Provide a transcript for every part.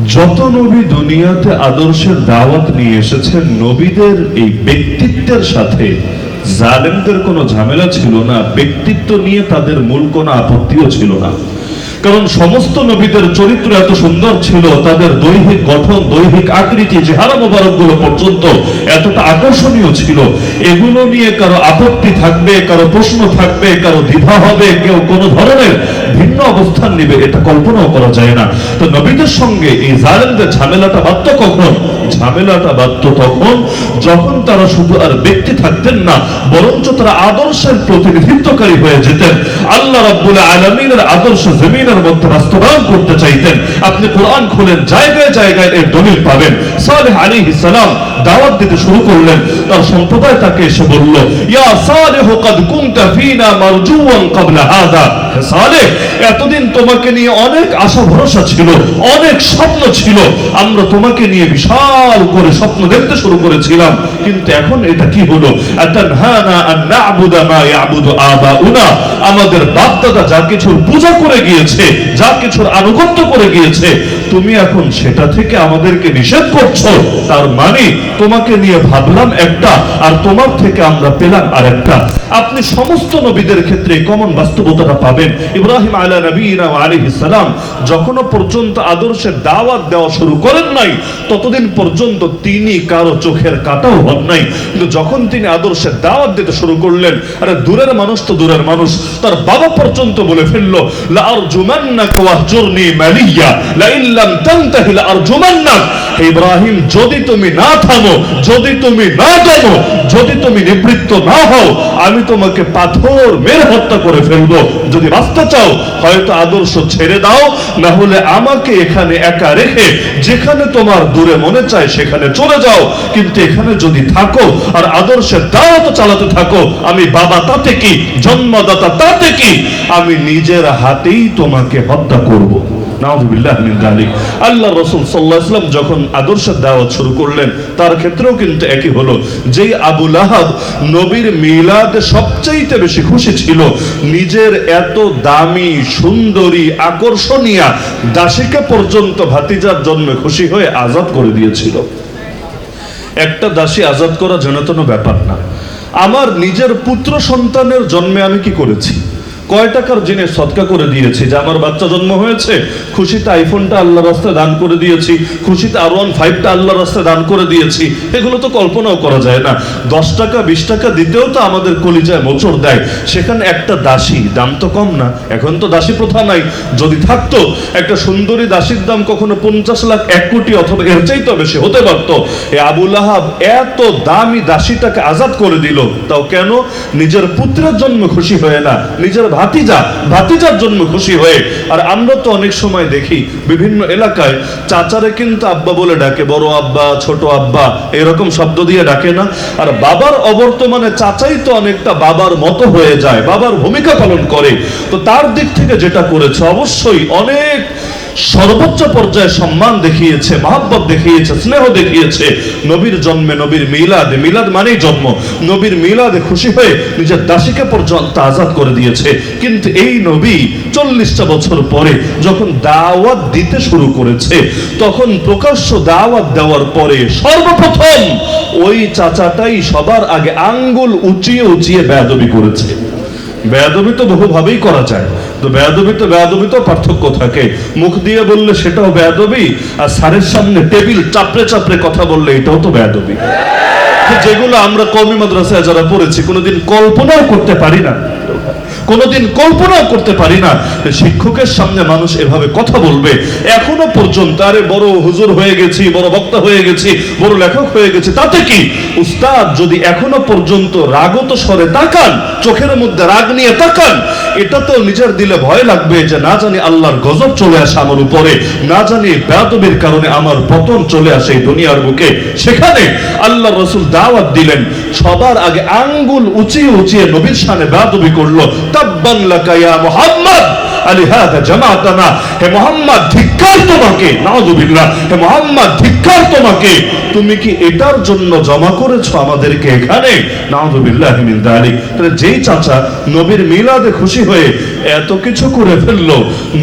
যত নবী দুনিয়াতে আদর্শের দাওয়াত নিয়ে এসেছেন, নবীদের এই ব্যক্তিত্বের সাথে জালেমদের কোনো ঝামেলা ছিল না। ব্যক্তিত্ব নিয়ে তাদের মূল কোনো আপত্তিও ছিল না। কারণ সমস্ত নবীদের চরিত্র এত সুন্দর ছিল, তাদের দৈহিক গঠন, দৈহিক আকৃতি, চেহারা মোবারকগুলো পর্যন্ত এতটা আকর্ষণীয় ছিল। এগুলো নিয়ে কারও আপত্তি থাকবে, কারও প্রশ্ন থাকবে, কারও দ্বিধা হবে, কেউ কোনো ধরনের ভিন্ন অবস্থান নিবে, এটা কল্পনাও করা যায় না। তো নবীদের সঙ্গে এই জালেমদের ঝামেলাটা বাধ্য কখন? ঝামেলাটা বাধ্য তখন যখন তারা শুধু আর ব্যক্তি থাকতেন না, বরঞ্চ তারা আদর্শের প্রতিনিধিত্বকারী হয়ে যেতেন। আল্লাহ রাব্বুল আলামিনের আদর্শ জমিনের মধ্যে বাস্তবায়ন করতে চাইতেন। আপনি কোরআন খুলেন, জায়গায় জায়গায় এর দলিল পাবেন। সালেহ আলাইহিস সালাম দাওয়াত দিতে শুরু করলেন। তার সম্প্রদায় তাকে এসে বলল, ইয়া সালেহ কাদ কুনতা ফিনা মারজুওয়ান ক্বাবলা হাদা। হে সালেহ, এতদিন তোমাকে নিয়ে অনেক আশা ভরসা ছিল, অনেক স্বপ্ন ছিল। আমরা তোমাকে নিয়ে বিশাল করে স্বপ্ন দেখতে শুরু করেছিলাম। কিন্তু এখন এটা কি হলো? আতানহানা আন না'বুদা মা ইয়াবুদু আবাউনা। আমাদের বাপ দাদা যা কিছু পূজা করে গিয়েছে যা কিছুর আনুগত্য করে গিয়েছে, তুমি এখন সেটা থেকে আমাদেরকে নিষেধ করছ। তার মানে তোমাকে নিয়ে ভাবলাম একটা, আর তোমার থেকে আমরা পেলাম আরেকটা। আপনি সমস্ত নবীদের ক্ষেত্রে কমন বাস্তবতাটা পাবেন। ইব্রাহিম আলা নবীনা আলাইহিস সালাম যখনও পর্যন্ত আদর্শের দাওয়াত দেওয়া শুরু করেন নাই, ততদিন পর্যন্ত তিনি কারও চোখের কাটাও হন নাই। কিন্তু যখন তিনি আদর্শের দাওয়াত দিতে শুরু করলেন, আরে দূরের মানুষ তো দূরের মানুষ, তার বাবা পর্যন্ত বলে ফেলল, লা আরজুমান্নাকা ওয়াহজুরনি মালিয়া লা ইল্লাম তানতাহি লা আরজুমান্নাক হে ইব্রাহিম, যদি তুমি না থামো, যদি তুমি না দমো যদি তুমি নিবৃত্ত না হও, আমি তোমাকে পাথর মেরে হত্যা করে ফেলব। যদি বাঁচতে চাও, হয়তো আদর্শ ছেড়ে দাও, না হলে আমাকে এখানে একা রেখে, যেখানে তোমার দূরে মনে চায় সেখানে চলে যাও। কিন্তু এখানে যদি থাকো, আর আদর্শের দাওয়াত চালাতে থাকো, আমি বাবা তাতে কি, জন্মদাতা তাতে কি? আমি নিজের হাতেই তোমাকে হত্যা করব। আল্লাহ রাসূল ওয়াসাল্লাম যখন শুরু করলেন, তার ক্ষেত্রেও কিন্তু একই হলো। যেই আবু লাহাব নবীর মিলাদে সবচাইতে বেশি খুশি ছিল, নিজের এত দামি, সুন্দরী, আকর্ষণীয় দাসীকে পর্যন্ত ভাতিজার জন্মে খুশি হয়ে আজাদ করে দিয়েছিল। একটা দাসী আজাদ করা জনতন ব্যাপার না। আমার নিজের পুত্র সন্তানের জন্মে আমি কি করেছি? কয় টাকার জিনিস সৎকা করে দিয়েছি? যে আমার বাচ্চা জন্ম হয়েছে, খুশিতে আইফোনটা আল্লাহ রাস্তায় দান করে দিয়েছি, খুশিতে আর ওয়ান ফাইভটা আল্লাহ রাস্তায় দান করে দিয়েছি, এগুলো তো কল্পনাও করা যায় না। দশ টাকা, বিশ টাকা দিতেও তো আমাদের কলিজায় মোচড় দেয়। সেখানে একটা দাসী, দাম তো কম না, এখন তো দাসী প্রথা নাই। যদি থাকতো, একটা সুন্দরী দাসীর দাম কখনো পঞ্চাশ লাখ, এক কোটি অথবা এর চাইতে বেশি হতে পারত। এ আবুল আহাব এত দামি দাসীটাকে আজাদ করে দিল, তাও কেন? নিজের পুত্রের জন্ম খুশি হয়ে না, নিজের ভাতিজা, ভাতিজার জন্য খুশি হয়ে। আর আমরা তো অনেক সময় দেখি, বিভিন্ন এলাকায় চাচারে কিন্তু আব্বা বলে ডাকে, বড় আব্বা, ছোট আব্বা, এরকম শব্দ দিয়ে ডাকে না। আর বাবার অবর্তমানে চাচাই তো অনেকটা বাবার মতো হয়ে যায়, বাবার ভূমিকা পালন করে। তো তার দিক থেকে যেটা করেছে, অবশ্যই অনেক সর্বোচ্চ পর্যায়ে সম্মান দেখিয়েছে, মহাব্বত দেখিয়েছে, স্নেহ দেখিয়েছে। নবীর জন্মে নবীর মিলাদে, মিলাদ মানেই জন্ম। নবীর মিলাদে খুশি হয়ে নিজের দাসীকে পর্যন্ত আজাদ করে দিয়েছে। কিন্তু এই নবী চল্লিশটা বছর পরে যখন দাওয়াত দিতে শুরু করেছে, তখন প্রকাশ্য দাওয়াত দেওয়ার পরে সর্বপ্রথম ওই চাচাটাই সবার আগে আঙ্গুল উঁচিয়ে উঁচিয়ে বেয়াদবি করেছে। বেয়াদবি তো বহুভাবেই করা যায়। তো বেয়াদবি তো বেয়াদবি তো পার্থক্য থাকে। মুখ দিয়ে বললে সেটাও বেয়াদবি, আর স্যারের সামনে টেবিল চাপড়ে চাপড়ে কথা বললে এটাও তো বেয়াদবি। যেগুলো আমরা কমি মাদ্রাসায় যারা পড়েছি, কোনোদিন কল্পনাও করতে পারি না। কোনোদিন কল্পনাও করতে পারি না। শিক্ষকের সামনে মানুষ এভাবে কথা বলবে। এখনও পর্যন্ত, আরে বড় হুজুর হয়ে গেছি, বড় বক্তা হয়ে গেছি, বড় লেখক হয়ে গেছি, তাতে কি? উস্তাদ, যদি এখনও পর্যন্ত রাগত স্বরে তাকান, চোখের মধ্যে রাগ নিয়ে তাকান এটা তো নিজের দিলে ভয় লাগবে যে না জানি আল্লাহর গজব চলে আসে আমার উপরে, না জানি বেয়াদবির কারণে আমার পতন চলে আসে দুনিয়ার বুকে। সেখানে আল্লাহ রসুল দাওয়াত দিলেন, সবার আগে আঙ্গুল উঁচিয়ে উঁচিয়ে নবীর সামনে বেদবি করল। লাকা মোহাম্মদ মুহাম্মদ! আলিহাদা জামাতানা। হে মোহাম্মদ, ধিক্কার তোমাকে, নাউজুবিল্লাহ। হে মোহাম্মদ, ধিক্কার তোমাকে। তুমি কি এটার জন্য জমা করেছ আমাদেরকে এখানে? মিন যালিক তাহলে যেই চাচা নবীর মিলাদে খুশি হয়ে এত কিছু করে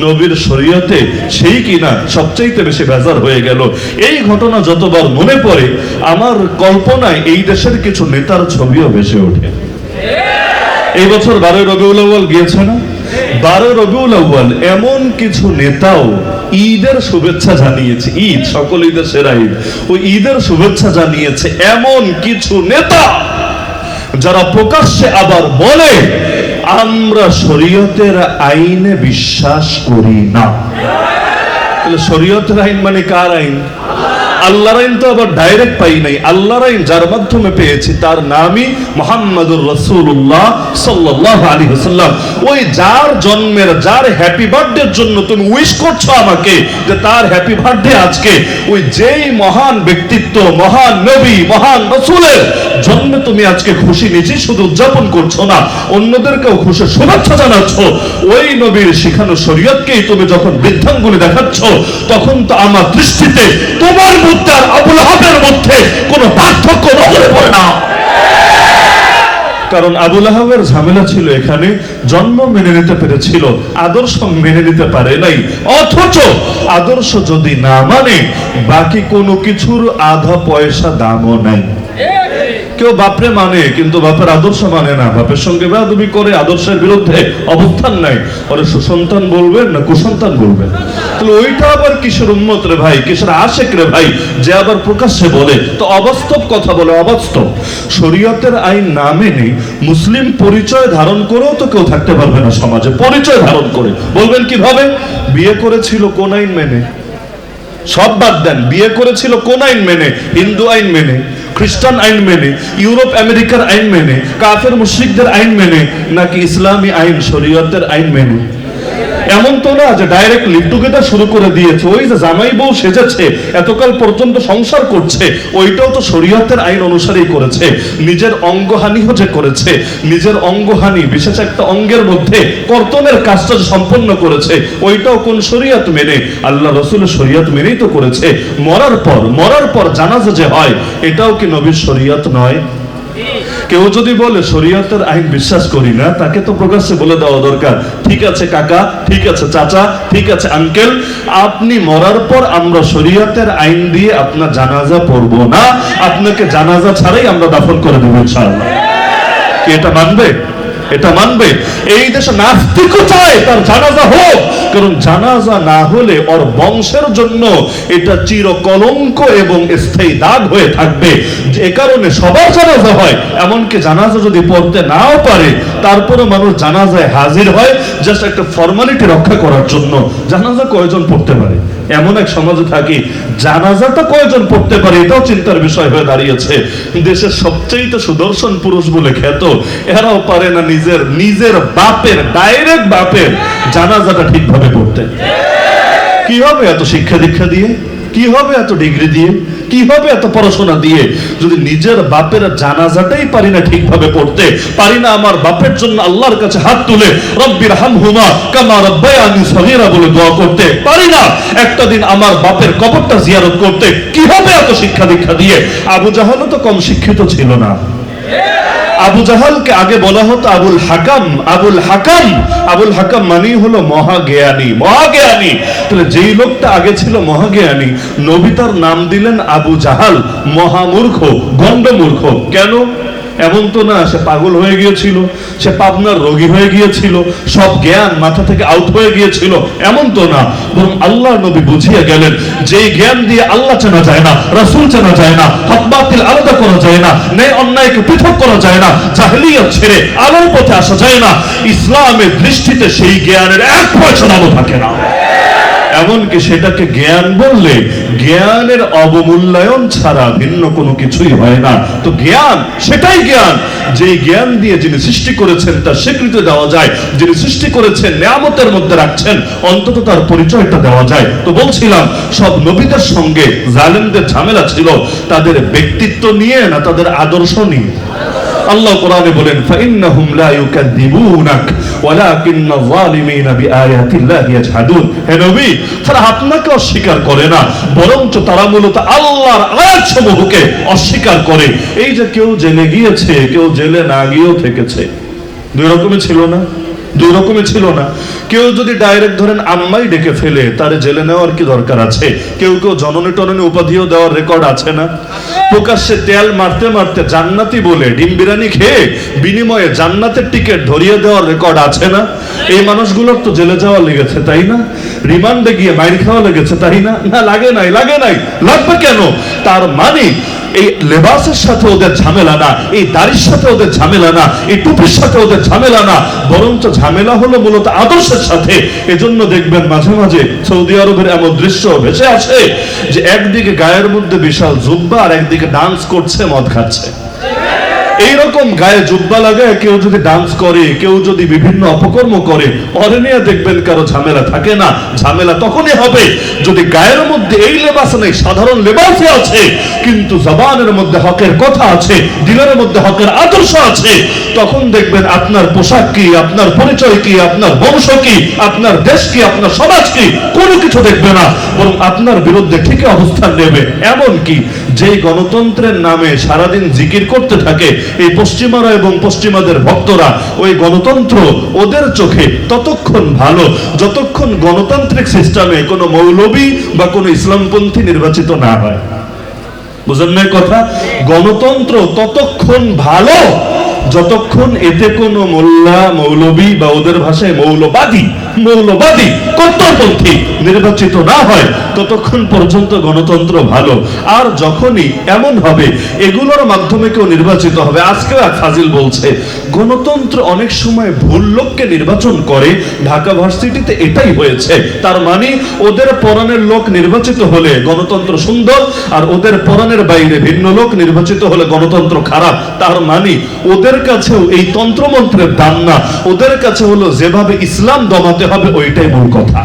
নবীর শরীয়তে সেই কিনা সবচাইতে বেশি বেজার হয়ে গেল। এই ঘটনা যতবার মনে পড়ে, আমার কল্পনায় এই দেশের কিছু নেতার ছবিও ভেসে ওঠে। এই বছর বারোই রবিউল গিয়েছে না? বারোই রবিউল আউ্বাল এমন কিছু নেতাও ঈদের শুভেচ্ছা জানিয়েছে। ঈদ, সকল ঈদের সেরা ঈদ। ওই ঈদের শুভেচ্ছা জানিয়েছে এমন কিছু নেতা যারা প্রকাশ্যে আবার বলে, আমরা শরীয়তের আইনে বিশ্বাস করি না। শরীয়তের আইন মানে কার আইন? আল্লাহর আইন তো আবার ডাইরেক্ট পাই নাই। আল্লাহর আইন যার মাধ্যমে পেয়েছি তার নামই মোহাম্মদুর রসুল্লাহ সাল্লাহ আলী হাসাল্লাম ওই যার জন্মের, যার হ্যাপি জন্য তুমি উইশ করছ আমাকে যে তার হ্যাপি বার্থডে আজকে, ওই যেই মহান ব্যক্তিত্ব, মহান নবী, মহান রসুলের জন্মে তুমি আজকে খুশি, নিজে শুধু উদযাপন করছ না, অন্যদেরকেও খুশি শুভেচ্ছা জানাচ্ছ। ওই নবীর শিখানো শরীয়তকেই তুমি যখন বৃদ্ধাঙ্গুলি দেখাচ্ছ, তখন তো আমার দৃষ্টিতে তোমার মধ্যে আবুল আহাবের মধ্যে কোনো পার্থক্য নজরে পড়ে না। কারণ আবুল আহাবের ঝামেলা ছিল এখানে, জন্ম মেনে নিতে পেরেছিল, আদর্শ মেনে নিতে পারে নাই। অথচ আদর্শ যদি না মানে বাকি কোনো কিছুর আধা পয়সা দামও নাই। কেউ বাপরে মানে কিন্তু বাপের আদর্শ মানে না। বাপের সঙ্গে বেয়াদবি করে আদর্শের বিরুদ্ধে অবস্থান নাই। ওরে সুসন্তান বলবেন না কুসন্তান বলবেন? তাহলে ওইটা আবার কিসের উন্মত রে ভাই? কিসের আশেক রে ভাই? যে আবার প্রকাশ্যে বলে। তো অবাস্তব কথা বলে, অবাস্তব। শরীয়তের আইন না মেনে মুসলিম পরিচয় ধারণ করেও তো কেউ থাকতে পারবে না সমাজে। পরিচয় ধারণ করে। বলবেন কীভাবে? বিয়ে করেছিল কোন আইন মেনে? সব বাদ দেন। বিয়ে করেছিল কোন আইন মেনে? হিন্দু আইন মেনে। খ্রিস্টান আইন মেনে ইউরোপ আমেরিকার আইন মেনে কাফের মুশরিকদের আইন মেনে নাকি ইসলামী আইন শরীয়তের আইন মেনে এমন তো না যে ডাইরেক্ট লিভ টুগেদার শুরু করে দিয়েছে। ওই যে জামাই বউ সেজেছে, এতকাল পর্যন্ত সংসার করছে, ওইটাও তো শরীয়তের আইন অনুসারেই করেছে। নিজের অঙ্গহানিও যে করেছে। নিজের অঙ্গহানি, বিশেষ একটা অঙ্গের মধ্যে কর্তনের কাজটা সম্পন্ন করেছে, ওইটাও কোন শরীয়ত মেনে? আল্লাহ রসুল শরীয়ত মেনেই তো করেছে। মরার পর মরার পর জানাজা যে হয়, এটাও কি নবীর শরীয়ত নয়? কেউ যদি বলে শরীয়তের আইন বিশ্বাস করি না, তাকে তো প্রকাশ্যে বলে দেওয়া দরকার। ঠিক আছে কাকা, ঠিক আছে চাচা, ঠিক আছে আঙ্কেল, আপনি মরার পর আমরা শরীয়তের আইন দিয়ে আপনার জানাজা পড়ব না। আপনাকে জানাজা ছাড়াই আমরা দাফন করে দেবো ইনশাআল্লাহ। কি এটা মানবে? এটা মানবে। এই দেশে নাস্তিকও চায় তার জানাজা হোক। কারণ জানাজা না হলে ওর বংশের জন্য এটা চির কলঙ্ক এবং স্থায়ী দাগ হয়ে থাকবে। এ কারণে সবার জানাজা হয়। এমনকি জানাজা যদি পড়তে নাও পারে তারপরে মানুষ জানাজায় হাজির হয় জাস্ট একটা ফর্মালিটি রক্ষা করার জন্য। জানাজা কয়জন পড়তে পারে? এমন এক সমাজে থাকি জানাজাটা কয়জন পড়তে পারে, এটাও চিন্তার বিষয় হয়ে দাঁড়িয়েছে। দেশের সবচেয়ে সুদর্শন পুরুষ বলে খ্যাত, এরাও পারে না নিজের নিজের বাপের, ডাইরেক্ট বাপের জানাজাটা ঠিকভাবে পড়তে। কি হবে এত শিক্ষা দীক্ষা দিয়ে? কি হবে এত ডিগ্রি দিয়ে? কি হবে এত পড়াশোনা দিয়ে? যদি নিজের বাপের জানাজাটাই পারি না ঠিকভাবে পড়তে, পারি না আমার বাপের জন্য আল্লাহর কাছে হাত তুলে, রব্বির হাম হুমা কামা রব্বায়ানি সগীরা বলে দোয়া করতে, পারি না একটা দিন আমার বাপের কবরটা জিয়ারত করতে, কি হবে এত শিক্ষা দীক্ষা দিয়ে? আবু জাহালও তো কম শিক্ষিত ছিল না। আবু জাহালকে আগে বলা হতো আবুল হাকাম আবুল হাকাম। আবুল হাকাম মানেই হলো মহাজ্ঞানী মহাজ্ঞানী। তাহলে যেই লোকটা আগে ছিল মহাজ্ঞানী, নবী তার নাম দিলেন আবু জাহাল, মহামূর্খ, গণ্ডমূর্খ। কেন? এমন তো না, সে পাগল হয়ে গিয়েছিল, সে পাবনার রোগী হয়ে গিয়েছিল, সব জ্ঞান মাথা থেকে আউট হয়ে গিয়েছিল, এমন তো না। বরং আল্লাহ নবী বুঝিয়ে গেলেন যে জ্ঞান দিয়ে আল্লাহ চেনা যায় না, রাসূল চেনা যায় না, হক বাতিল আলাদা করা যায় না, ন্যায় অন্যায়কে পৃথক করা যায় না, জাহেলিয়ত ছেড়ে আলোর পথে আসা যায় না, ইসলামের দৃষ্টিতে সেই জ্ঞানের এক পয়সা দামও থাকে না। এমনকি সেটাকে জ্ঞান বললে জ্ঞানের অবমূল্যায়ন ছাড়া ভিন্ন কোনো কিছুই হয় না। তো জ্ঞান, সেটাই জ্ঞান। যেই জ্ঞান দিয়ে যিনি সৃষ্টি করেছেন, তার স্বীকৃতি দেওয়া যায়। যিনি সৃষ্টি করেছেন, নিয়ামতের মধ্যে রাখছেন, অন্তত তার পরিচয়টা দেওয়া যায়। তো বলছিলাম, সব নবীদের সঙ্গে জালেমদের ঝামেলা ছিল। তাদের ব্যক্তিত্ব নিয়ে না তাদের আদর্শ নিয়ে? আল্লাহ কোরআনে বলেন, ফাইন্নাহুম লা ইউকাযযিবুনাক ওয়ালাকিন্না যালিমিনা বিআয়াতিল্লাহি ইয়াজহাদুন। হে নবী, তারা আপনাকে অস্বীকার করে না, বরঞ্চ তারা মূলত আল্লাহর আয়াতসমূহকে অস্বীকার করে। এই যে কেউ জেলে গিয়েছে, কেউ জেলে না গিয়েও থেকেছে, দুই রকমের ছিল না? দুই রকমের ছিল না। কেউ যদি ডাইরেক্ট ধরেন আম্মাই ডেকে ফেলে, তারে জেলে নেওয়ার কি দরকার আছে? কেউ কেউ জননী টননী উপাধিও দেওয়ার রেকর্ড আছে না? প্রকাশ্যে তেল মারতে মারতে জান্নাতি বলে ডিম বিরিয়ানি খেয়ে বিনিময়ে জান্নাতের টিকিট ধরিয়ে দেওয়ার রেকর্ড আছে না? এই মানুষগুলোর তো জেলে যাওয়া লেগেছে, তাই না? রিমান্ডে গিয়ে মাইর খাওয়া লেগেছে, তাই না? না, লাগে নাই লাগে নাই। লাগবে কেন? তার মানে এই লেবাসের সাথে ওদের ঝামেলা না, এই দাড়ির সাথে ওদের ঝামেলা না, এই টুপির সাথে ওদের ঝামেলা না, বরঞ্চ ঝামেলা হলো মূলত আদর্শের সাথে। এজন্য দেখবেন মাঝে মাঝে সৌদি আরবের এমন দৃশ্য ভেসে আছে যে একদিকে গায়ের মধ্যে বিশাল জুব্বা আর একদিকে ডান্স করছে, মদ খাচ্ছে। এইরকম গায়ে জুব্বা লাগায় কেউ যদি ডান্স করে, কেউ যদি বিভিন্ন অপকর্ম করে পরে নিয়ে দেখবেন কারও ঝামেলা থাকে না, ঝামেলা তখনই হবে। যদি গায়ের মধ্যে এই লেবাস নেই, সাধারণ লেবাসে আছে, কিন্তু জবানের মধ্যে হকের কথা আছে দিলের মধ্যে হকের আদর্শ আছে, তখন দেখবেন আপনার পোশাক কি, আপনার পরিচয় কি, আপনার বংশ কি, আপনার দেশ কি, আপনার সমাজ কি, কোনো কিছু দেখবে না। বরং আপনার বিরুদ্ধে ঠিকই অবস্থান নেবে। এমন কি যে গণতন্ত্রের নামে সারাদিন জিকির করতে থাকে এই পশ্চিমারা এবং পশ্চিমাদের ভক্তরা, ওই গণতন্ত্র ওদের চোখে ততক্ষণ ভালো, যতক্ষণ গণতান্ত্রিক সিস্টেমে কোনো মৌলবী বা কোনো ইসলামপন্থী নির্বাচিত না হয়। বুঝেন না কথা? গণতন্ত্র ততক্ষণ ভালো, যতক্ষণ এতে কোনো মোল্লা, মৌলবী বা ওদের ভাষায় মৌলবাদী মৌলবাদী, কট্টরপন্থী। নির্বাচিত না হয়, ততক্ষণ পর্যন্ত গণতন্ত্র ভালো। আর যখনই এমন হবে, এগুলোর মাধ্যমে কেউ নির্বাচিত হবে। আজকেও এক ফাজিল বলছে, গণতন্ত্র অনেক সময় ভুল লোককে নির্বাচন করে। ঢাকা ভার্সিটিতে এটাই হয়েছে। তার মানে ওদের পরাণের লোক নির্বাচিত হলে গণতন্ত্র সুন্দর, আর ওদের পরাণের বাইরে ভিন্ন লোক নির্বাচিত হলে গণতন্ত্র খারাপ। তার মানে ওদের কাছেও এই তন্ত্রমন্ত্রের দাম না। ওদের কাছে হলো যেভাবে ইসলাম দমাতে হবে ওইটাই মূল কথা।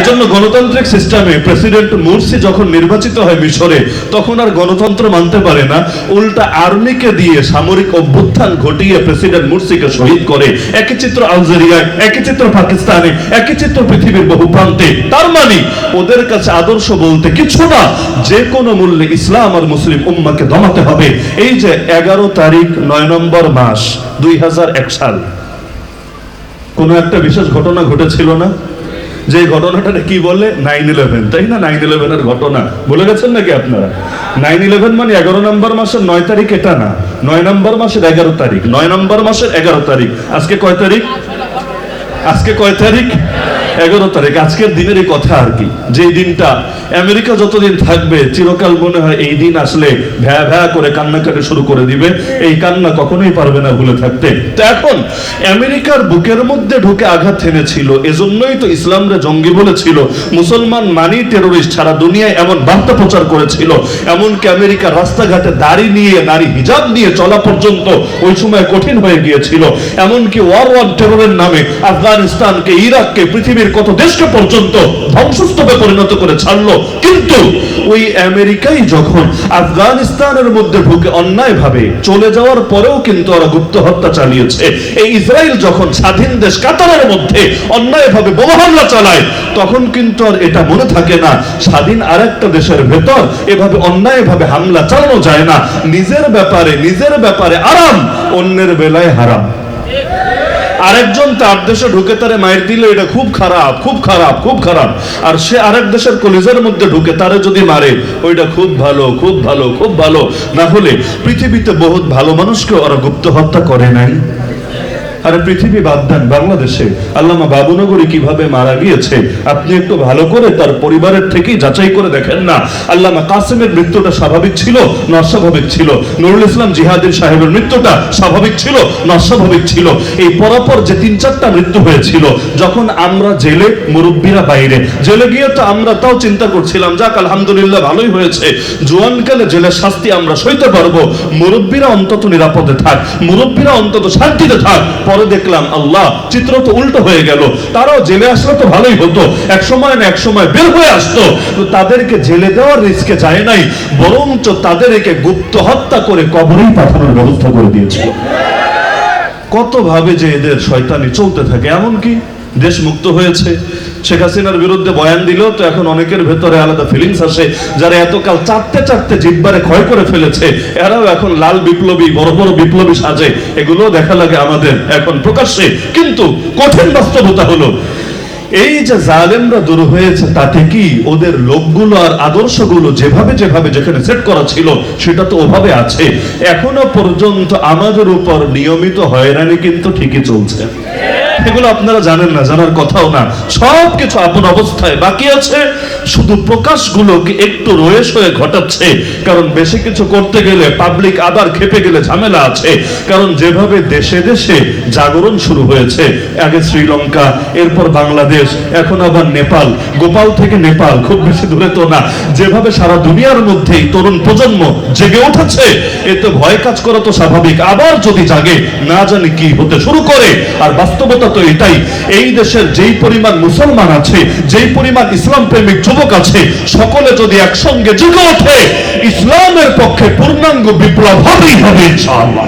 এজন্য গণতান্ত্রিক সিস্টেমে প্রেসিডেন্ট মুরসি যখন নির্বাচিত হয় মিশরে, তখন আর গণতন্ত্র মানতে পারে না। উল্টা আর্মিকে দিয়ে সামরিক অভ্যুত্থান ঘটিয়ে প্রেসিডেন্ট মুরসিকে শহীদ করে। একই চিত্র আলজেরিয়ায়, একই চিত্র পাকিস্তানে, একই চিত্র পৃথিবীর বহু প্রান্তে। তার মানে ওদের কাছে আদর্শ বলতে কিছু না। যে কোনো মূল্যে ইসলাম আর মুসলিম উম্মাকে দমাতে হবে। এই যে এগারো তারিখ নয় নম্বর মাস, দুই হাজার এক সাল। কোনো একটা বিশেষ ঘটনা ঘটেছিল না? যে ঘটনাটা কি বলে নাইন ইলেভেন তাই না? নাইন ইলেভেনের ঘটনা। বলে গেছেন নাকি আপনারা? নাইন ইলেভেন মানে এগারো নম্বর মাসের নয় তারিখ এটা না। নয় নম্বর মাসের এগারো তারিখ। নয় নম্বর মাসের এগারো তারিখ। আজকে কয় তারিখ? আজকে কয় তারিখ? এগারো তারিখ, আজকের দিনের এই কথা আর কি। যে দিনটা আমেরিকা যতদিন থাকবে, চিরকাল মনে হয় এই দিন আসলে ভ্যা ভ্যা করে কান্নাকাটি শুরু করে দিবে। এই কান্না কখনোই পারবে না ভুলে থাকতে। তো এখন আমেরিকার বুকের মধ্যে ঢুকে আঘাত হেনেছিল, এজন্যই তো ইসলামরা জঙ্গি বলেছিল, মুসলমান মানি টেরোরিস্ট সারা দুনিয়ায় এমন বার্তা প্রচার করেছিল, এমনকি আমেরিকার রাস্তাঘাটে দাড়ি নিয়ে, নারী হিজাব নিয়ে চলা পর্যন্ত ওই সময় কঠিন হয়ে গিয়েছিল। এমনকি ওয়ার ওয়ান টেরোরের নামে আফগানিস্তানকে, ইরাককে, পৃথিবীর কত দেশকে পর্যন্ত ধ্বংসস্তূপে পরিণত করে ছাড়লো। কিন্তু ওই আমেরিকাই যখন আফগানিস্তানের মধ্যে ঢুকে অন্যায় ভাবে চলে যাওয়ার পরেও কিন্তু ওরা গুপ্ত হত্যা চালিয়েছে। এই ইসরায়েল যখন স্বাধীন দেশ কাতারের মধ্যে অন্যায় ভাবে বোমা হামলা চালায়, তখন কিন্তু আর এটা মনে থাকে না, স্বাধীন আরেকটা দেশের ভেতর এভাবে অন্যায় ভাবে হামলা চালানো যায় না। নিজের ব্যাপারে নিজের ব্যাপারে আরাম, অন্যের বেলায় হারাম। আরেকজন তার দেশে ঢুকে তারে মায়ের দিলে, এটা খুব খারাপ খুব খারাপ খুব খারাপ। আর সে আরেক দেশের কলিজার মধ্যে ঢুকে তারে যদি মারে, ওইটা খুব ভালো খুব ভালো খুব ভালো। না হলে পৃথিবীতে বহুত ভালো মানুষকে ওরা গুপ্ত হত্যা করে নাই। আরে পৃথিবী বাদ দেন, বাংলাদেশে। আল্লামা বাবুনগরী কীভাবে মারা গিয়েছে, আপনি একটু ভালো করে তার পরিবারের থেকেই যাচাই করে দেখেন না। আল্লামা কাসেমের মৃত্যুটা স্বাভাবিক ছিল? না অস্বাভাবিক ছিল। নুরুল ইসলাম জিহাদির সাহেবের মৃত্যুটা স্বাভাবিক ছিল? না অস্বাভাবিক ছিল। এই পরপর যে তিন চারটা মৃত্যু হয়েছিল, যখন আমরা জেলে মুরব্বীরা বাইরে, জেলে গিয়ে তো আমরা তাও চিন্তা করছিলাম, যাক, আলহামদুলিল্লাহ ভালোই হয়েছে। জোয়ানকালে জেলের শাস্তি আমরা সইতে পারব। মুরব্বীরা অন্তত নিরাপদে থাক, মুরব্বীরা অন্তত শান্তিতে থাক। পরে দেখলাম, আল্লাহ, চিত্র তো উল্টো হয়ে গেল। তারাও জেলে আসলে তো ভালোই হতো। এক সময় না এক সময় বের হয়ে আসতো। তাদেরকে জেলে দেওয়ার রিস্কে যায় নাই, বরঞ্চ তাদেরকে গুপ্ত হত্যা করে কবরেই পাঠানোর ব্যবস্থা করে দিয়েছিল। কত ভাবে যে এদের শয়তানি চলতে থাকে এমনকি দেশ মুক্ত হয়েছে। শেখ হাসিনার বিরুদ্ধে বয়ান দিল, তো এখন অনেকের ভেতরে আলাদা ফিলিংস আসে, যারা এতকাল চারটে চারটে জিব্বারে ক্ষয় করে ফেলেছে, এরাও এখন লাল বিপ্লবী, বড় বড় বিপ্লবী সাজে। এগুলো দেখা লাগে আমাদের এখন প্রকাশ্যে, কিন্তু কঠিন বাস্তবতা হলো, এই যে জালেমরা দূর হয়েছে, তাতে কি ওদের লোকগুলো আর আদর্শগুলো যেভাবে যেভাবে যেখানে সেট করা ছিল, সেটা তো ওভাবে আছে। এখনও পর্যন্ত আমাদের উপর নিয়মিত হয়রানি কিন্তু ঠিকই চলছে। এগুলো আপনারা জানেন না, জানার কথাও না। সব কিছু আপন অবস্থায় বাকি আছে। শুধু প্রকাশগুলোকে একটু রয়েস হয়ে ঘটাচ্ছে। কারণ বেশি কিছু করতে গেলে পাবলিক আবার খেপে গেলে ঝামেলা আছে। কারণ যেভাবে দেশে দেশে জাগরণ শুরু হয়েছে, আগে শ্রীলঙ্কা, এরপর বাংলাদেশ, এখন আবার নেপাল। গোপাল থেকে নেপাল, খুব বেশি দূরে তো না। যেভাবে সারা দুনিয়ার মধ্যেই তরুণ প্রজন্ম জেগে উঠেছে, এতে ভয় কাজ করা তো স্বাভাবিক। আবার যদি জাগে, না জানি কি হতে শুরু করে। আর বাস্তবতা তো এটাই, এই দেশের যেই পরিমাণ মুসলমান আছে, যেই পরিমাণ ইসলাম প্রেমিক যুবক আছে, সকলে যদি একসঙ্গে জেগে ওঠে, ইসলামের পক্ষে পূর্ণাঙ্গ বিপ্লব হবেই হবে, ইনশাআল্লাহ।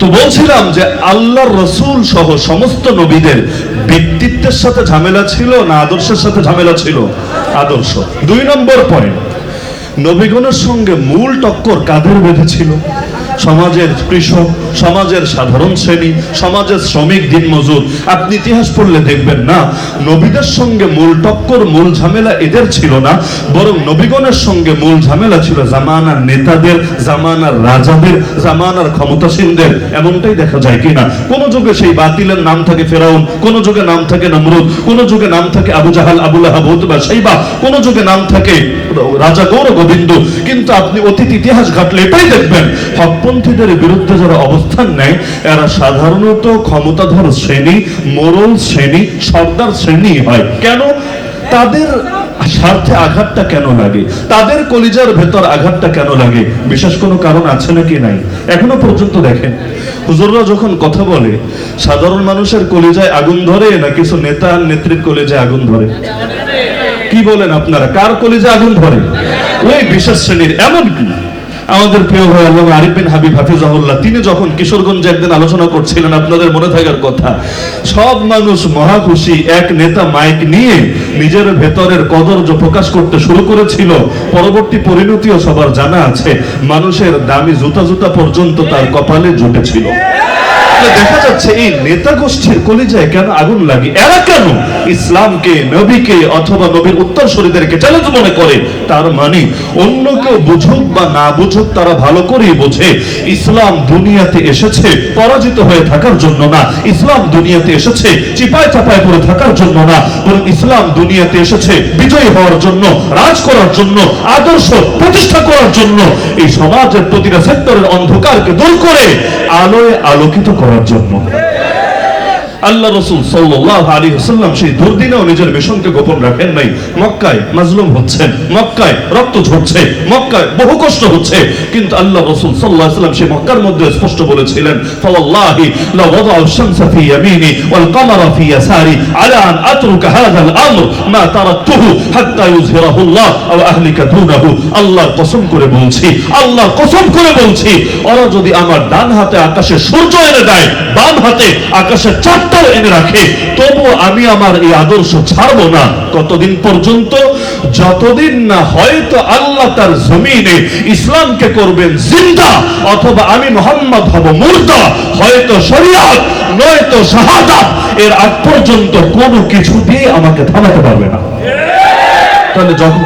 তো বলছিলাম যে আল্লাহর রসুল সহ সমস্ত নবীদের ব্যক্তিত্বের সাথে ঝামেলা ছিল না আদর্শের সাথে ঝামেলা ছিল? আদর্শ। দুই নম্বর পয়েন্ট নবীগণের সঙ্গে মূল টক্কর কাদের বেঁধেছিল সমাজের কৃষক, সমাজের সাধারণ শ্রেণি, সমাজের শ্রমিক দিনমজুর আপনি ইতিহাস পড়লে দেখবেন না, নবীদের সঙ্গে মূল টক্কর, মূল ঝামেলা এদের ছিল না, বরং নবীগণের সঙ্গে মূল ঝামেলা ছিল জামানার নেতাদের, জামানার রাজাদের, জামানার ক্ষমতাসীনদের। এমনটাই দেখা যায় কিনা? কোন যুগে সেই বাতিলের নাম থাকে ফেরাউন, কোন যুগে নাম থাকে নমরুদ, কোন যুগে নাম থাকে আবু জাহাল আবুল আহাব বা সাইবা কোন যুগে নাম থাকে রাজা গৌর গোবিন্দ। কিন্তু আপনি অতীত ইতিহাস ঘাটলে এটাই দেখবেন হকপন্থীদের বিরুদ্ধে যারা অবস্থান নেয়, এরা সাধারণত ক্ষমতাধর শ্রেণি, মোরল শ্রেণি, সর্দার শ্রেণি হয়। কেন? তাদের স্বার্থে আঘাতটা কেন লাগে? তাদের কলিজার ভেতর আঘাতটা কেন লাগে? বিশেষ কোনো কারণ আছে নাকি নাই? এখনও পর্যন্ত দেখেন। হুজুররা যখন কথা বলে, সাধারণ মানুষের কলিজায় আগুন ধরে না কিছু নেতা নেত্রীর কলিজায় আগুন ধরে? কি বলেন আপনারা? কার কলিজে আগুন ধরে? ওই বিশেষ শ্রেণির এমন কি আমাদের প্রিয় ভাই আল্লাহ আরিফ বিন হাবিব হাফিজাহুল্লাহ, তিনি যখন কিশোরগঞ্জে একদিন আলোচনা করছিলেন আপনাদের মনে থাকার কথা, সব মানুষ মহা খুশি, এক নেতা মাইক নিয়ে নিজের ভেতরের কদর্য প্রকাশ করতে শুরু করেছিল, পরবর্তী পরিণতিও সবার জানা আছে, মানুষের দামি জুতা জুতা পর্যন্ত তার কপালে জুটেছিল। তাহলে দেখা যাচ্ছে এই নেতা গোষ্ঠীর কলিজায় কেন আগুন লাগে? এরা কেন ইসলামকে, নবীকে অথবা নবীর উত্তরসূরিদেরকে চ্যালেঞ্জ মনে করে? তার মানে অন্য কেউ বুঝুক বা না বুঝুক, তারা ভালো করেই বোঝে। ইসলাম দুনিয়াতে এসেছে পরাজিত হয়ে থাকার জন্য না। ইসলাম দুনিয়াতে এসেছে চিপায় চাপায় পড়ে থাকার জন্য না। বরং ইসলাম দুনিয়াতে এসেছে বিজয়ী হওয়ার জন্য, রাজ করার জন্য, আদর্শ প্রতিষ্ঠা করার জন্য। এই সমাজের প্রতিটা সেক্টরের অন্ধকারকে দূর করে আলোয় আলোকিত করার জন্য। আল্লাহ রসুল সাল্লাহ আলী হাসাল্লাম সেই দুর্দিনেও নিজের মিশনকে গোপন রাখেন নাই। মক্কায় মাজলুম হচ্ছেন, মক্কায় রক্ত ঝরছে, মক্কায় বহু কষ্ট হচ্ছে। কিন্তু আল্লাহ রসুল সাল্লাহ সাল্লাম সেই মক্কার মধ্যে স্পষ্ট বলেছিলেন লা ইউযহিরাহু আল্লাহ কসম করে বলছি, আল্লাহর কসম করে বলছি, ওরা যদি আমার ডান হাতে আকাশে সূর্য এনে দেয় বাম হাতে আকাশের চাঁদটাও এনে রাখে। তবু আমি আমার এই আদর্শ ছাড়বো না। কতদিন পর্যন্ত? যতদিন না হয়তো আল্লাহ তার জমিনে ইসলামকে করবেন জিন্দা, অথবা আমি মোহাম্মদ হব মুর্দা। হয়তো শরিয়াত, নয়তো শাহাদাত। এর আগ পর্যন্ত কোনো কিছু দিয়ে আমাকে থামাতে পারবে না। তাহলে যখন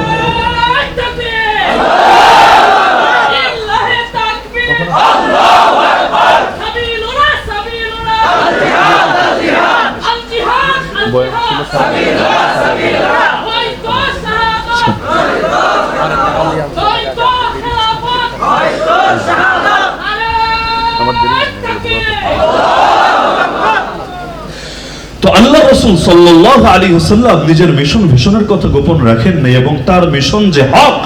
আল্লাহ রসুল সাল্লাল্লাহু আলাইহি ওয়াসাল্লাম নিজের মিশন ভিশনের কথা গোপন রাখেন নাই এবং তার মিশন যে হক,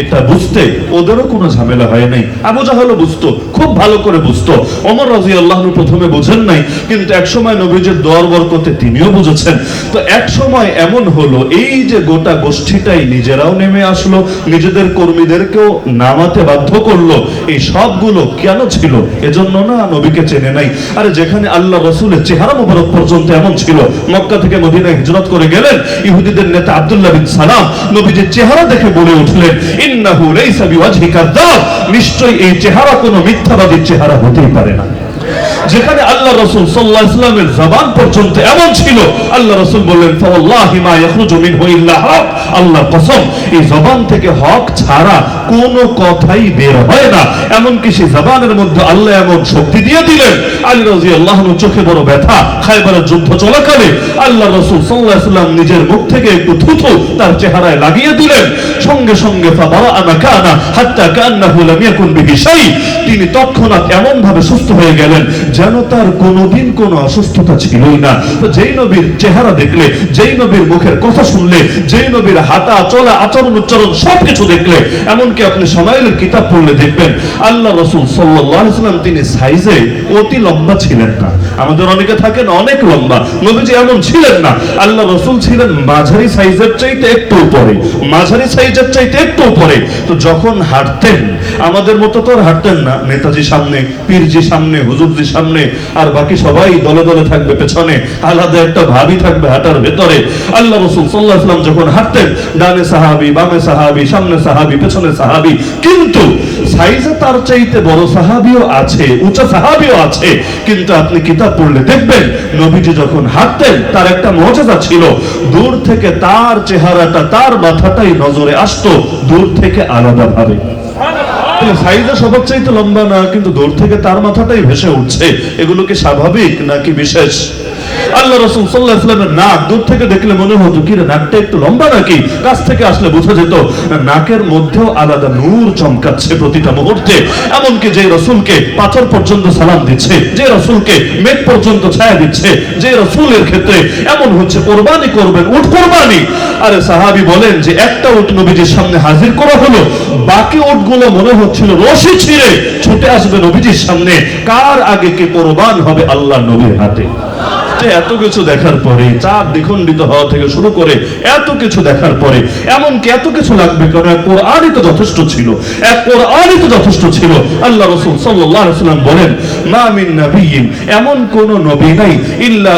এটা বুঝতে ওদেরও কোনো ঝামেলা হয় নাই। আবু জাহালও বুঝতো, খুব ভালো করে বুঝতো। ওমর রাদিয়াল্লাহু আনহু প্রথমে বুঝেন নাই, কিন্তু এক সময় নবীজির দোয়ার বরকতে তিনিও বুঝেছেন। তো এক সময় এমন হলো, এই যে গোটা গোষ্ঠীটাই নিজেরাও নেমে আসলো, নিজেদের কর্মীদেরকেও নামাতে বাধ্য করল, এই সবগুলো কেন ছিল? এজন্য না নবীকে চেনে নাই। আরে যেখানে আল্লাহ রসুলের চেহারা মোবারক পর্যন্ত এমন ছিল মক্কা থেকে মদিনায় হিজরত করে গেলেন। ইহুদিদের নেতা আব্দুল্লাহ বিন সালাম নবীজির চেহারা দেখে বলে উঠলেন, ইন্নাহু লাইসা বিওয়াজহিকা নিশ্চয়ই এই চেহারা কোনো মিথ্যাবাদীর চেহারা হতেই পারে না। যেখানে আল্লাহ রসুল সাল্লাহ ইসলামের জবান পর্যন্ত এমন ছিল, আল্লাহ রসুল বললেন আল্লাহ কসম, এই জবান থেকে হক ছাড়া কোনো কথাই বের হয় না। এমনকি সেই জবানের মধ্যে আল্লাহ এমন শক্তি দিয়ে দিলেন, আলী রাদিয়াল্লাহু আনহু চোখে বড় ব্যথা, খায়বারের যুদ্ধ চলাকালে আল্লাহ রসুল সাল্লাহ ইসলাম নিজের মুখ থেকে একটু থুথু তার চেহারায় লাগিয়ে দিলেন। সঙ্গে সঙ্গে তিনি তৎক্ষণাৎ এমন ভাবে সুস্থ হয়ে গেলেন যেন তার কোনোদিন কোনো অসুস্থতা ছিলই না। তো যেই নবীর চেহারা দেখলে, যেই নবীর মুখের কথা শুনলে, যেই নবীর হাঁটা, চলা, আচরণ, উচ্চারণ সবকিছু দেখলে, এমনকি আপনি সমাইলের কিতাব পড়লে দেখবেন, আল্লাহ রসুল সাল্লাম তিনি সাইজে অতি লম্বা ছিলেন না। আমাদের অনেকে থাকেন অনেক লম্বা। নবীজি এমন ছিলেন না। আল্লাহ রসুল ছিলেন মাঝারি সাইজের চাইতে একটু উপরে। মাঝারি সাইজের চাইতে একটু উপরে। তো যখন হাঁটতেন, আমাদের মতো তো আর হাঁটতেন না। নেতাজি সামনে, পীরজি সামনে হুজুরজি সামনে, আর বাকি সবাই দলে দলে থাকবে পেছনে। আলাদা একটা ভাবি থাকবে হাঁটার ভেতরে। আল্লাহ রসুল সাল্লাহ সাল্লাম যখন হাঁটতেন, ডানে সাহাবি, বামে সাহাবি, সামনে সাহাবি, পেছনে সাহাবি, কিন্তু সাইজে তার চাইতে বড় সাহাবিও আছে, উঁচা সাহাবিও আছে, কিন্তু আপনি কিতাব পড়লে দেখবেন, নবীজি যখন হাঁটতেন, তার একটা মজা ছিল, দূর থেকে তার চেহারাটা, তার মাথাটাই নজরে আসতো, দূর থেকে আলাদা ভাবে। সাইজে সবার চাইতে লম্বা না, কিন্তু দূর থেকে তার মাথাটাই ভেসে উঠছে। এগুলো কি স্বাভাবিক নাকি বিশেষ? আল্লাহ রসুল সাল্লাহ ইসলামের নাক দূর থেকে দেখলে মনে হতো কি নাকটা একটু লম্বা নাকি? কাছ থেকে আসলে বোঝা যেত, নাকের মধ্যেও আলাদা নূর চমকাচ্ছে প্রতিটা মুহূর্তে। এমনকি যে রসুলকে পাথর পর্যন্ত সালাম দিচ্ছে, যে রসুলকে মেঘ পর্যন্ত ছায়া দিচ্ছে, যে রসুলের ক্ষেত্রে এমন হচ্ছে, কোরবানি করবেন, উঠ কোরবানি! আরে সাহাবি বলেন যে, একটা উট নবীজির সামনে হাজির করা হলো, বাকি উটগুলো মনে হচ্ছিল রশি ছিঁড়ে, ছুটে আসবে নবীজির সামনে। কার আগে কে কোরবান হবে আল্লাহ নবীর হাতে? যে এত কিছু দেখার পরে চাপ দ্বিখণ্ডিত হওয়া থেকে শুরু করে এত কিছু দেখার পরে, এমনকি এত কিছু লাগবে কারণ এক কোরআনই তো যথেষ্ট ছিল। এক কোরআনই তো যথেষ্ট ছিল। আল্লাহ রসুল সাল্লাল্লাহু আলাইহি সাল্লাম বলেন মিন নাবিয়্যিন এমন কোন নবী নাই, ইল্লা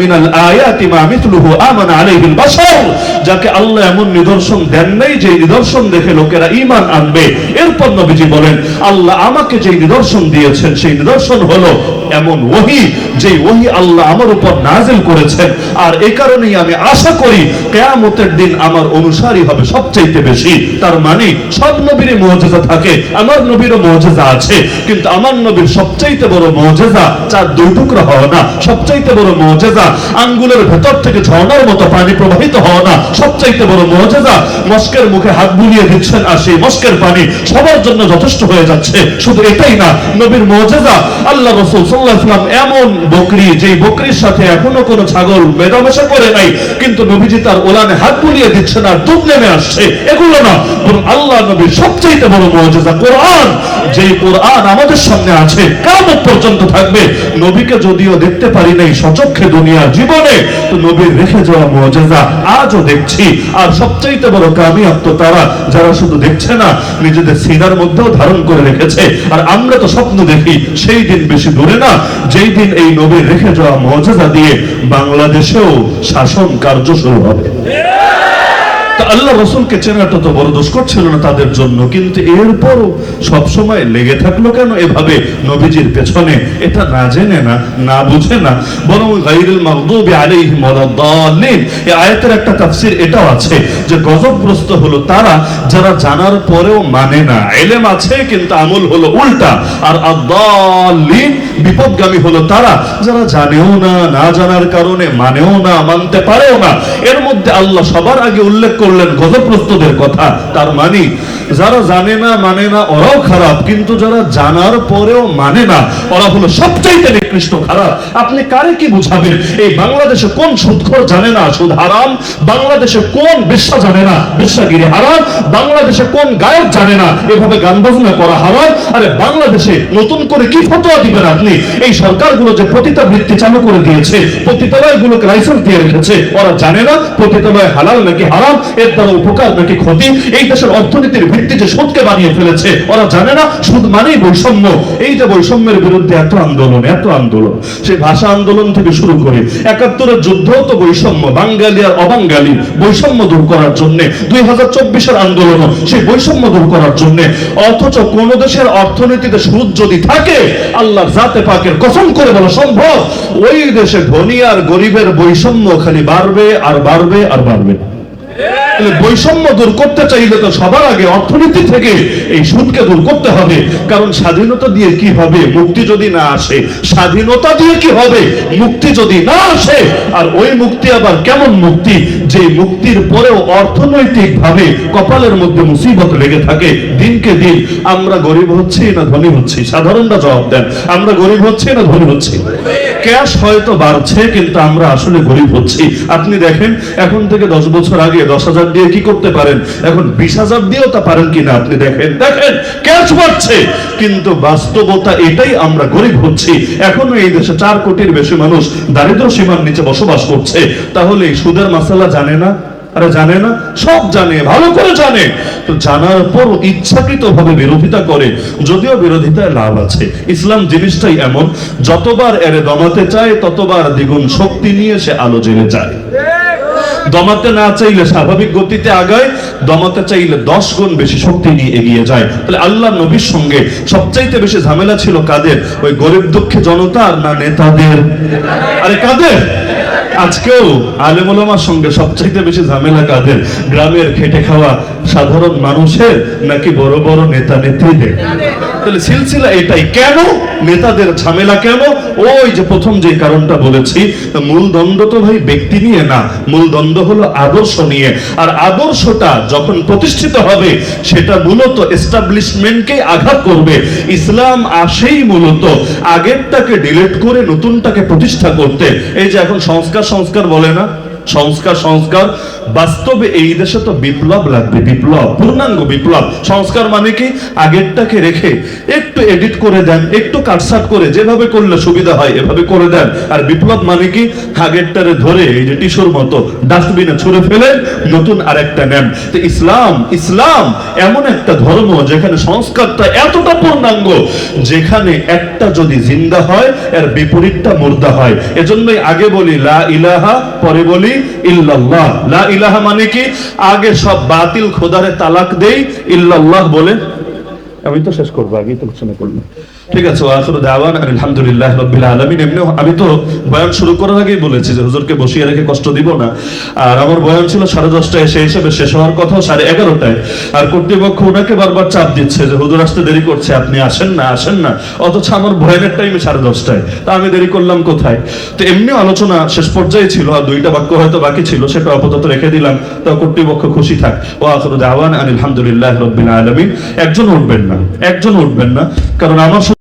মিনাল আয়াতি মা মিথলুহু আমানা আলাইহিল বাশার, যাকে আল্লাহ এমন নিদর্শন দেন নাই যে নিদর্শন দেখে লোকেরা ঈমান আনবে। এরপর নবীজি বলেন, আল্লাহ আমাকে যে নিদর্শন দিয়েছেন, সেই নিদর্শন হলো এমন ওহি যে ওহি আল্লাহ আমার উপর নাজিল করেছেন। আর এ কারণেই আমি আশা করি কেয়ামতের দিন আমার অনুসারী হবে সবচাইতে বেশি। তার মানে সব নবীরই মুজিজা থাকে, আমার নবীরও মুজিজা আছে। কিন্তু আমার নবীর সবচাইতে বড় মুজিজা চার দুই টুকরা হওয়া না। সবচাইতে বড় মুজিজা আঙ্গুলের ভেতর থেকে ঝর্ণার মতো পানি প্রবাহিত হওয়া না। সবচাইতে বড় মুজিজা মস্কের মুখে হাত বুলিয়ে দিচ্ছেন আর সেই মস্কের পানি সবার জন্য যথেষ্ট হয়ে যাচ্ছে। শুধু এটাই না, নবীর মুজিজা আল্লাহ রাসূল সাল্লাল্লাহু আলাইহি ওয়াসাল্লাম এমন বকরি যে বকরির সাথে এখনও কোনো ছাগল মেলামেশা করে নাই, কিন্তু নবীজি তার ওলানে হাত বুলিয়ে দিচ্ছেন আর দুধ নেমে আসছে। এগুলো না, বরং আল্লাহ নবীর সবচাইতে বড় মুজিজা কোরআন। যেই কোরআন আমাদের সামনে আছে কিয়ামত পর্যন্ত থাকবে। নবীকে যদিও দেখতে পারি নাই সচক্ষে দুনিয়ার জীবনে, তো নবীর রেখে যাওয়া মুজিজা আজও দেখছি। আর সবচাইতে বড় কামিয়াব তো তারা, যারা শুধু দেখছে না, নিজেদের সিনার মধ্যেও ধারণ করে রেখেছে। আর আমরা তো স্বপ্ন দেখি, সেই দিন বেশি দূরে না, যেই দিন এই নবীর রেখে যাওয়া মর্যাদা দিয়ে বাংলাদেশেও শাসন কার্য শুরু হবে। আল্লাহ রসুলকে চেনাটা তো বড় দুষ্কর ছিল না তাদের জন্য, কিন্তু এরপরও সবসময় লেগে থাকল কেন? এভাবে নবীজির পেছনে এটা না জেনে না না বুঝে না, বরং গাইরুল মাগদুবি আলাইহিম ওয়ালাদ-দাল্লিন এই আয়াতের একটা তাফসীর এটাও আছে যে গজবগ্রস্ত হলো তারা, যারা জানার পরেও মানে না। এলেম আছে, কিন্তু আমল হলো উল্টা। আর আদ-দাল্লিন বিপদগামী হলো তারা, যারা জানেও না না জানার কারণে মানেও না, মানতে পারেও না। এর মধ্যে আল্লাহ সবার আগে উল্লেখ করলেন গজবগ্রস্তদের কথা, তার মানে যারা জানে না মানে না, ওরাও খারাপ, কিন্তু যারা জানার পরেও মানে না, ওরা হলো সবচাইতে নিকৃষ্ট খারাপ। আপনি কারে কি বুঝাবেন? এই বাংলাদেশে কোন সুদখোর জানে না সুদ হারাম? বাংলাদেশে কোন বিশ্বাস জানে না বিশ্বাগিরি হারাম? বাংলাদেশে কোন গায়ক জানে না এভাবে গান বাজনা করা হারাম? আরে বাংলাদেশে নতুন করে কি ফতোয়া দিবেন আপনি? এই সরকারগুলো যে পতিতা বৃত্তি চালু করে দিয়েছে পতিতালয় গুলোকে লাইসেন্স দিয়ে রেখেছে, ওরা জানে না পতিতালয় হালাল নাকি হারাম, এর দ্বারা উপকার নাকি ক্ষতি? এই দেশের অর্থনীতির ভিত্তি যে সুদকে বানিয়ে ফেলেছে, ওরা জানে না সুদ মানেই বৈষম্য। এই যে বৈষম্যের বিরুদ্ধে এত আন্দোলন, এত আন্দোলন। সেই ভাষা আন্দোলন থেকে শুরু করে একাত্তরের যুদ্ধ তো বৈষম্য, বাঙালি আর অবাঙ্গালি বৈষম্য দূর করার জন্য, দুই হাজার চব্বিশের আন্দোলন সেই বৈষম্য দূর করার জন্য, অথচ কোন দেশের অর্থনীতিতে সুদ যদি থাকে আল্লাহ জাতে পাকের কসম করে বলা সম্ভব। ওই দেশে ধনী আর গরিবের বৈষম্য খালি বাড়বে আর বাড়বে আর বাড়বে তাহলে বৈষম্য দূর করতে চাইলে তো সবার আগে অর্থনীতি থেকে এই সুদকে দূর করতে হবে। কারণ স্বাধীনতা দিয়ে কি হবে? মুক্তি যদি না আসে, স্বাধীনতা দিয়ে কি হবে? মুক্তি যদি না আসে, আর ওই মুক্তি আবার কেমন মুক্তি? যে মুক্তির পরেও অর্থনৈতিক ভাবে কপালের মধ্যে মুসিবত লেগে থাকে দিনকে দিন। আমরা গরিব হচ্ছি না ধনী হচ্ছি? সাধারণরা জবাব দেন, আমরা গরিব হচ্ছি না ধনী হচ্ছি? ক্যাশ হয়তো বাড়ছে, কিন্তু আমরা আসলে গরিব হচ্ছি। আপনি দেখেন, এখন থেকে দশ বছর আগে দশ হাজার দিয়ে কি করতে পারেন? এখন বিশ হাজার দিয়েও তা পারেন কিনা? আপনি দেখেন দেখেন ক্যাশ বাড়ছে। কিন্তু বাস্তবতা এটাই আমরা গরিব হচ্ছি। এখনও এই দেশে চার কোটির বেশি মানুষ দারিদ্র সীমার নিচে বসবাস করছে। তাহলে এই সুদের মাসালা জানে না? আরে জানে না? সব জানে, ভালো করে জানে। তো জানার পর ইচ্ছাকৃত ভাবে বিরোধিতা করে। যদিও বিরোধিতায় লাভ আছে। ইসলাম জিনিসটাই এমন, যতবার এরে দমাতে চায়, ততবার দ্বিগুণ শক্তি নিয়ে সে আলো জেলে যায়। দমাতে না চাইলে স্বাভাবিক গতিতে আগায় দমাতে চাইলে দশ গুণ বেশি শক্তি নিয়ে এগিয়ে যায়। তাহলে আল্লাহ নবীর সঙ্গে সবচাইতে বেশি ঝামেলা ছিল কাদের? ওই গরিব দুঃখী জনতার না নেতাদের? আরে কাদের? আজকেও আলেমুলামার সঙ্গে সবচাইতে বেশি ঝামেলা কাদের? গ্রামের খেটে খাওয়া সাধারণ মানুষের নাকি বড় বড় নেতা নেত্রীদের? তাহলে সিলসিলা এটাই। কেন? নেতাদের ঝামেলা কেন? ওই যে প্রথম যে কারণটা বলেছি মূল দ্বন্দ্ব তো ভাই ব্যক্তি নিয়ে না মূল দ্বন্দ্ব হলো আদর্শ নিয়ে। আর আদর্শটা যখন প্রতিষ্ঠিত হবে, সেটা মূলত এস্টাবলিশমেন্টকে আঘাত করবে। ইসলাম আসেই মূলত আগেরটাকে ডিলেট করে নতুনটাকে প্রতিষ্ঠা করতে। এই যে এখন সংস্কার সংস্কার বলে না? সংস্কার সংস্কার। বাস্তবে এই দেশে তো বিপ্লব লাগবে, বিপ্লব, পূর্ণাঙ্গ বিপ্লব। সংস্কার মানে কি? আগেরটাকে রেখে একটু এডিট করে দেন, একটু কাটসাট করে যেভাবে করলে সুবিধা হয়, এভাবে করে দেন। আর বিপ্লব মানে কি? আগেরটারে ধরে এই যে টিস্যুর মতো ডাস্টবিনে ছুঁড়ে ফেলে নতুন আরেকটা নেন। তো ইসলাম ইসলাম এমন একটা ধর্ম যেখানে সংস্কারটা এতটা পূর্ণাঙ্গ, যেখানে একটা যদি জিন্দা হয়, এর বিপরীতটা মুর্দা হয়। এজন্যই আগে বলি, লা ইলাহা, পরে বলি, ইল্লাল্লাহ। লা ইলাহা মানে কি? আগে সব বাতিল খোদারে তালাক দেই, ইল্লাল্লাহ বলে। আমি তো শেষ করব, আগেই তো ঘোষণা করলাম। ঠিক আছে আখিরু দাওয়ান, আলহামদুলিল্লাহ রাব্বিল আলামিন। এমনি আমি তো বয়ান শুরু করার আগেই বলেছি যে হুজুরকে বসিয়ে রেখে কষ্ট দিব না। আর আমার বয়ান ছিল সাড়ে দশটায় সেই হিসেবে শেষ হওয়ার কথা সাড়ে এগারোটায়। আর কর্তৃপক্ষ ওনাকে বারবার চাপ দিচ্ছে যে, হুজুর, আসতে দেরি করছে, আপনি আসেন না আসেন না। অথচ আমার বয়ানের টাইমে সাড়ে দশটায়। তা আমি দেরি করলাম কোথায়? তো এমনি আলোচনা শেষ পর্যায়ে ছিল, আর দুইটা বাক্য হয়তো বাকি ছিল, সেটা আপাতত রেখে দিলাম। তা কর্তৃপক্ষ খুশি থাক। ও আখিরু দাওয়ান, আলহামদুলিল্লাহ রাব্বিল আলামিন। একজন উঠবেন না, একজন উঠবেন না। কারণ আমার